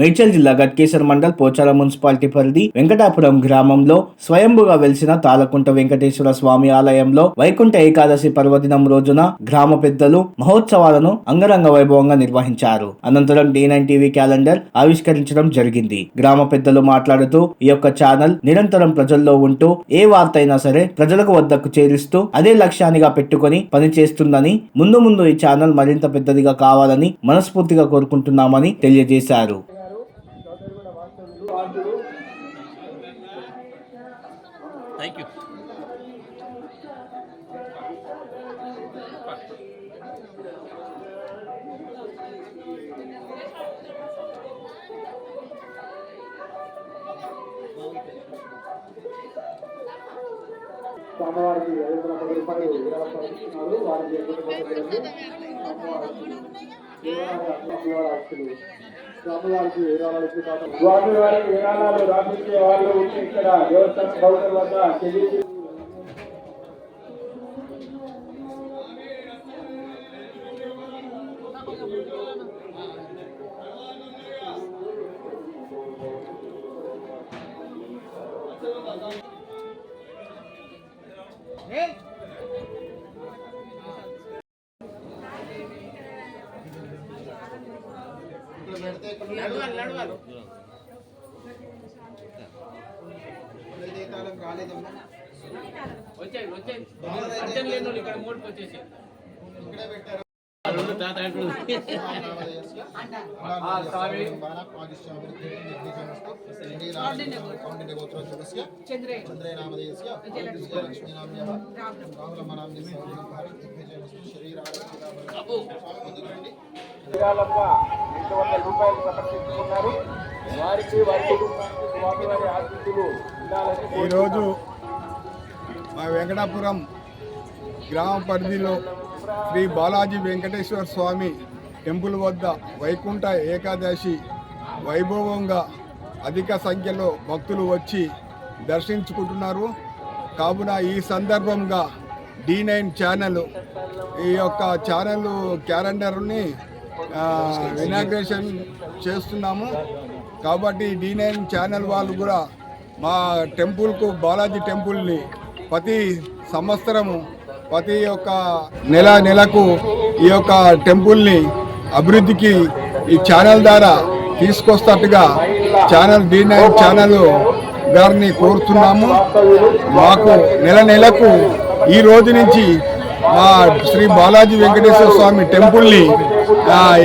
మేడ్చల్ జిల్లా గట్కేసర్ మండల్ పోచారం మున్సిపాలిటీ పరిధి వెంకటాపురం గ్రామంలో స్వయంభుగా వెలిసిన తాళకుంట వెంకటేశ్వర స్వామి ఆలయంలో వైకుంఠ ఏకాదశి పర్వదినం రోజున గ్రామ పెద్దలు మహోత్సవాలను అంగరంగ వైభవంగా నిర్వహించారు. అనంతరం డి నైన్ టీవీ క్యాలెండర్ ఆవిష్కరించడం జరిగింది. గ్రామ పెద్దలు మాట్లాడుతూ ఈ యొక్క ఛానల్ నిరంతరం ప్రజల్లో ఉంటూ ఏ వార్త అయినా సరే ప్రజలకు వద్దకు చేరుస్తూ అదే లక్ష్యానిగా పెట్టుకొని పనిచేస్తుందని ముందు ముందు ఈ ఛానల్ మరింత పెద్దదిగా కావాలని మనస్ఫూర్తిగా కోరుకుంటున్నామని తెలియజేశారు. థ్యాంక్ యూ స్వామివారికి ఐదు వందల పది రూపాయలు విరాళాలు ఇస్తున్నారు వారికి స్వామివారికి విరాళాలు ఇస్తున్నారు స్వామివారికి విరాళాలు రాపించే వాళ్ళు ఉంటే ఇక్కడ దేవస్థానం కౌంటర్ వద్ద తెలియజే వచ్చాయి వచ్చాయి అర్జెంట్ లేని ఇక్కడ మూడుకి వచ్చేసి రెండు తాత అంటున్నారు. విరాళంగా రెండు వందల రూపాయలు సమర్పించుకున్నారు వారికి వారి కుటుంబానికి స్వామివారి ఆశీస్సులు ఈరోజు మా వెంకటాపురం గ్రామ పరిధిలో శ్రీ బాలాజీ వెంకటేశ్వర స్వామి టెంపుల్ వద్ద వైకుంఠ ఏకాదశి వైభవంగా అధిక సంఖ్యలో భక్తులు వచ్చి దర్శించుకుంటున్నారు. కావున ఈ సందర్భంగా డి నైన్ ఛానల్ ఈ యొక్క ఛానల్ క్యాలెండర్ని ఇనాగ్రేషన్ చేస్తున్నాము. కాబట్టి డి నైన్ ఛానల్ వాళ్ళు కూడా మా టెంపుల్కు బాలాజీ టెంపుల్ని ప్రతి సంవత్సరము ప్రతి ఒక్క నెల నెలకు ఈ యొక్క టెంపుల్ని అభివృద్ధికి ఈ ఛానల్ ద్వారా తీసుకొస్తట్టుగా ఛానల్ డి నైన్ ఛానల్ గారిని కోరుతున్నాము. మాకు నెల నెలకు ఈ రోజు నుంచి మా శ్రీ బాలాజీ వెంకటేశ్వర స్వామి టెంపుల్ని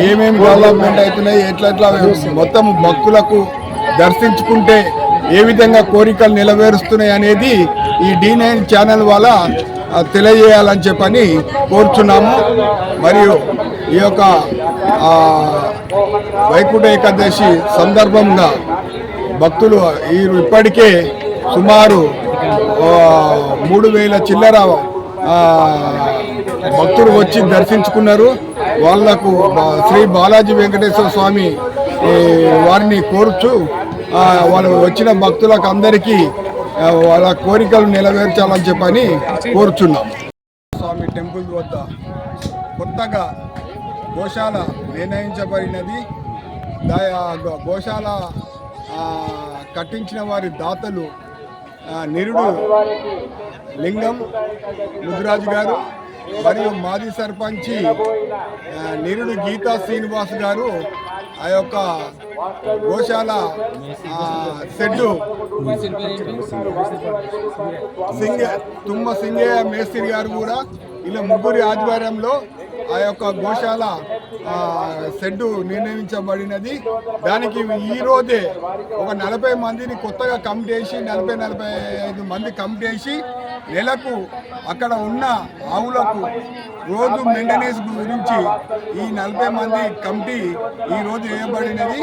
ఏమేమి డెవలప్మెంట్ అవుతున్నాయి ఎట్లా ఎట్లా మొత్తం భక్తులకు దర్శించుకుంటే ఏ విధంగా కోరికలు నెరవేరుస్తున్నాయి అనేది ఈ డి నైన్ ఛానల్ వల్ల తెలియజేయాలని చెప్పని కోరుచున్నాము. మరియు ఈ యొక్క వైకుంఠ ఏకాదశి సందర్భంగా భక్తులు ఈ ఇప్పటికే సుమారు మూడు వేల చిల్లర భక్తులు వచ్చి దర్శించుకున్నారు. వాళ్ళకు శ్రీ బాలాజీ వెంకటేశ్వర స్వామి వారిని కోరుచు వాళ్ళు వచ్చిన భక్తులకు అందరికీ వాళ్ళ కోరికలు నెరవేర్చాలని చెప్పని కోరుచున్నాం. స్వామి టెంపుల్ వద్ద కొత్తగా గోశాల నిర్ణయించబడినది. గోశాల కట్టించిన వారి దాతలు నిరుడు లింగం ముద్రాజు గారు మరియు మాజీ సర్పంచి నిరుడు గీతా శ్రీనివాస్ గారు ఆ యొక్క గోశాల షెడ్డు సింగ తుమ్మ సింగయ్య మేస్త్రి గారు కూడా ఇలా ముగ్గురి ఆధ్వర్యంలో ఆ యొక్క గోశాల షెడ్డు నిర్ణయించబడినది. దానికి ఈరోజే ఒక నలభై మందిని కొత్తగా కమిటీ వేసి నలభై నలభై ఐదు మంది కమిటీ వేసి నెలకు అక్కడ ఉన్న ఆవులకు రోజు మెయింటెనెన్స్ గురించి ఈ నలభై మంది కమిటీ ఈరోజు వేయబడినది.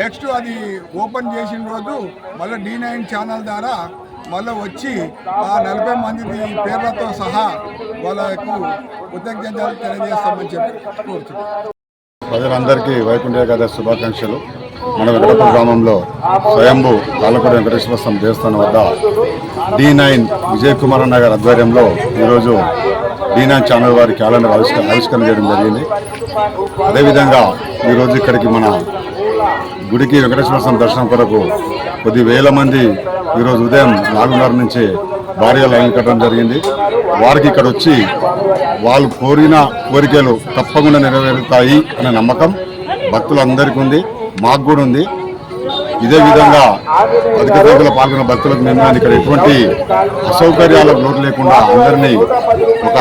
నెక్స్ట్ అది ఓపెన్ చేసిన రోజు మళ్ళీ డి నైన్ ఛానల్ ద్వారా మళ్ళీ వచ్చి ఆ నలభై మంది పేర్లతో సహా వాళ్ళకు కృతజ్ఞతలు తెలియజేస్తామని చెప్పి కోరుతున్నాను ప్రజలందరికీ వైకుంఠ ఏకాదశి శుభాకాంక్షలు. మన వెంకటపురం గ్రామంలో స్వయంభూ తాళ్ళపూడి వెంకటేశ్వర స్వామి దేవస్థానం వద్ద డి నైన్ విజయ్ కుమార్ అన్న గారి ఆధ్వర్యంలో ఈరోజు డి నైన్ ఛానల్ వారి క్యాలెండర్ ఆవిష్కరణ ఆవిష్కరణ చేయడం జరిగింది. అదేవిధంగా ఈరోజు ఇక్కడికి మన గుడికి వెంకటేశ్వర స్వామి దర్శనం కొరకు కొద్ది వేల మంది ఈరోజు ఉదయం నాలుగున్నర నుంచి భారీగా లైన్ కట్టడం జరిగింది. వారికి ఇక్కడ వచ్చి వాళ్ళు కోరిన కోరికలు తప్పకుండా నెరవేరుతాయి అనే నమ్మకం భక్తులందరికీ ఉంది మాకు కూడా ఉంది. ఇదే విధంగా అధిక సంఖ్యలో పాల్గొన్న భక్తులకు మేము ఇక్కడ ఎటువంటి అసౌకర్యాలకు లోటు లేకుండా అందరినీ ఒక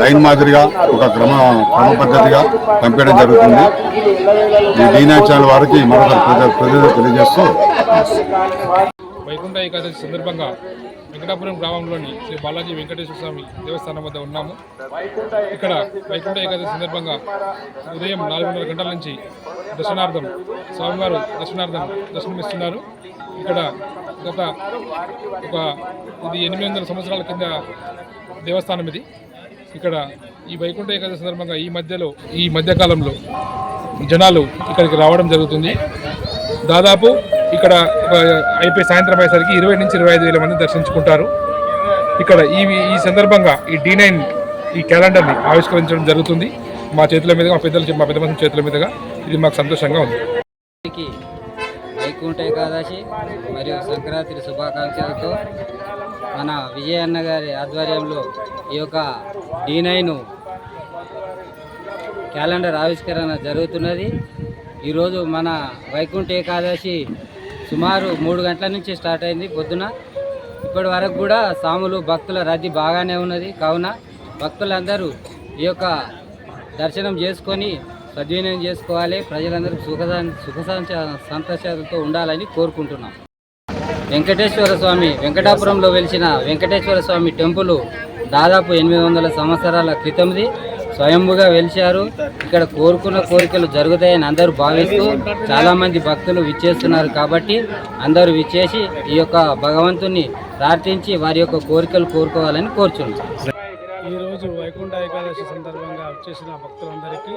లైన్ మాదిరిగా ఒక క్రమ క్రమ పద్ధతిగా పంపించడం జరుగుతుంది. ఈ డీనా ఛానల్ వారికి మరొక ప్రజలు తెలియజేస్తూ వైకుంఠ ఏకాదశి సందర్భంగా వెంకటాపురం గ్రామంలోని శ్రీ బాలాజీ వెంకటేశ్వర స్వామి దేవస్థానం వద్ద ఉన్నాము. ఇక్కడ వైకుంఠ ఏకాదశి సందర్భంగా ఉదయం నాలుగున్నర గంటల నుంచి దర్శనార్థం స్వామివారు దర్శనార్థం దర్శనమిస్తున్నారు. ఇక్కడ గత ఒక ఇది ఎనిమిది వందల సంవత్సరాల కింద దేవస్థానం ఇది. ఇక్కడ ఈ వైకుంఠ ఏకాదశి సందర్భంగా ఈ మధ్యలో ఈ మధ్యకాలంలో జనాలు ఇక్కడికి రావడం జరుగుతుంది. దాదాపు ఇక్కడ ఒక అయిపోయి సాయంత్రం అయ్యేసరికి ఇరవై నుంచి ఇరవై ఐదు వేల మంది దర్శించుకుంటారు. ఇక్కడ ఈ ఈ సందర్భంగా ఈ డి నైన్ ఈ క్యాలెండర్ని ఆవిష్కరించడం జరుగుతుంది. మా చేతుల మీదుగా మా పెద్దల మా పెద్ద మనుషుల చేతుల మీదుగా ఇది మాకు సంతోషంగా ఉంది. వైకుంఠ ఏకాదశి మరియు సంక్రాంతి శుభాకాంక్షలతో మన విజయన్న గారి ఆధ్వర్యంలో ఈ యొక్క డి నైన్ క్యాలెండర్ ఆవిష్కరణ జరుగుతున్నది. ఈరోజు మన వైకుంఠ ఏకాదశి సుమారు మూడు గంటల నుంచి స్టార్ట్ అయింది పొద్దున. ఇప్పటి వరకు కూడా సాములు భక్తుల రద్దీ బాగానే ఉన్నది. కావున భక్తులందరూ ఈ యొక్క దర్శనం చేసుకొని సద్వినియోగం చేసుకోవాలి. ప్రజలందరూ సుఖ సుఖ సంతోషాలతో ఉండాలని కోరుకుంటున్నాం. వెంకటేశ్వర స్వామి వెంకటాపురంలో వెలిసిన వెంకటేశ్వర స్వామి టెంపుల్ దాదాపు ఎనిమిది వందల సంవత్సరాల క్రితంది. స్వయంభుగా వెలిచారు ఇక్కడ కోరుకున్న కోరికలు జరుగుతాయని అందరూ భావిస్తూ చాలామంది భక్తులు విచ్చేస్తున్నారు కాబట్టి అందరూ విచ్చేసి ఈ యొక్క భగవంతుని ప్రార్థించి వారి యొక్క కోరికలు కోరుకోవాలని కోరుచున్నాం. ఈరోజు వైకుంఠ ఏకాదశి సందర్భంగా వచ్చేసిన భక్తులందరికీ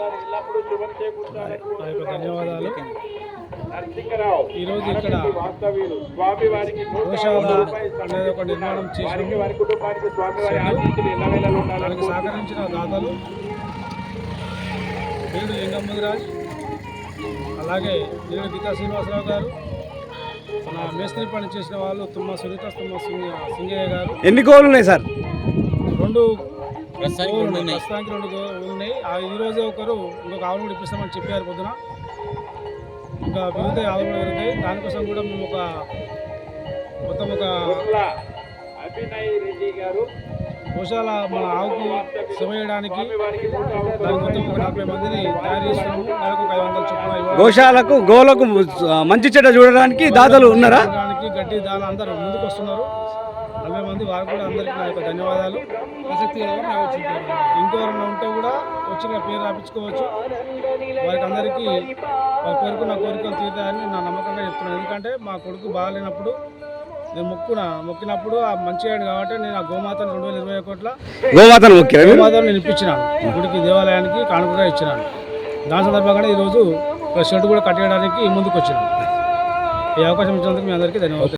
నా యొక్క ధన్యవాదాలు. ఈరోజు ఇక్కడ గోశాల అనేది ఒక నిర్మాణం దానికి సహకరించిన దాతలు వీడు లింగముదిరాజ్ అలాగే నేను గీతా శ్రీనివాసరావు గారు మన మేస్త్రి పని చేసిన వాళ్ళు తుమ్మ సునీత తుమ్మ సింగ సింగయ్య గారు. ఎన్ని గోళ్ళు ఉన్నాయి సార్? రెండు ఉన్నాయి. ప్రస్తుతానికి రెండు ఉన్నాయి. ఆ ఈ రోజే ఒకరు ఇంకొక ఆవులు కూడా ఇప్పిస్తామని చెప్పారు పొద్దున. ఇంకా పెరుగుతాయి ఆవులు కూడా పెరుగుతాయి. దానికోసం కూడా మేము ఒక మొత్తం ఒక గోశాల మన ఆవుకు సేవ చేయడానికి దానికి మొత్తం ఒక నలభై మందిని తయారు చేస్తున్నాము. నెలకు ఒక ఐదు వందల చొప్పున. గోశాలకు గోలకు మంచి చెడ్డ చూడడానికి దాతలు ఉన్నారా? గడ్డి దాని అందరూ ముందుకు వస్తున్నారు. నలభై మంది వారు కూడా అందరికీ నా యొక్క ధన్యవాదాలు. ఆసక్తి ఇంకెవరైనా ఉంటే కూడా వచ్చి నా పేరు రాపించుకోవచ్చు. వారికి అందరికీ వారు కోరుకున్న కోరికలు తీరుతాయని నా నమ్మకంగా చెప్తున్నాను. ఎందుకంటే మా కొడుకు బాగాలేనప్పుడు నేను మొక్కున మొక్కినప్పుడు ఆ అయ్యాడు కాబట్టి నేను ఆ గోమాతను రెండు వేల ఇరవై ఒకటిలో గోమాతను గోమాతను నేను ఇప్పించినాను గుడికి దేవాలయానికి కానుకగా ఇచ్చినాను దాని సందర్భంగా ఈరోజు ఒక షెడ్ కూడా కట్టేయడానికి ముందుకు వచ్చినాను ఈ అవకాశం ఇచ్చినందుకు మీ అందరికీ ధన్యవాదాలు.